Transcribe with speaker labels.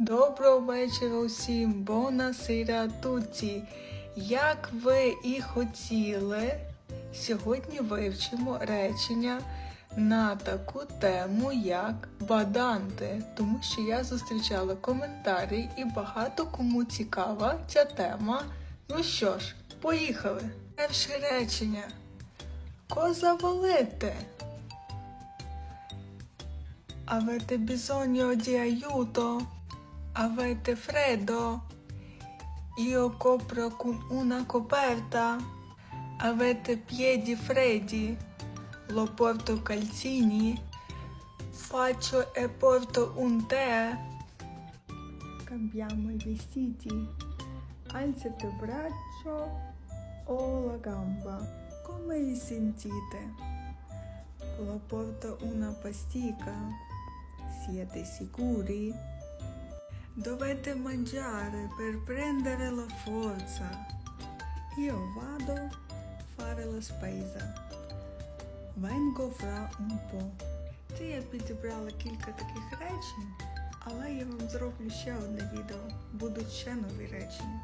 Speaker 1: Доброго вечора усім, бонасира туті. Як ви і хотіли, сьогодні вивчимо речення на таку тему, як баданти, тому що я зустрічала коментарі і багато кому цікава ця тема. Ну що ж, поїхали. Перше речення. Коза. Avete bisogno di aiuto? Avete freddo? Io copro con una coperta. Avete piedi freddi? Lo porto calzini. Faccio e porto un tè. Cambiamo i vestiti. Alzate il braccio o la gamba. Come vi sentite? Lo porto una pastica. Siete sicuri? Dovete mangiare per prendere la forza. Io vado a fare la spesa. Vengo fra un po'. Це я підібрала кілька таких речень, але я вам зроблю ще одне відео. Будуть ще нові речення.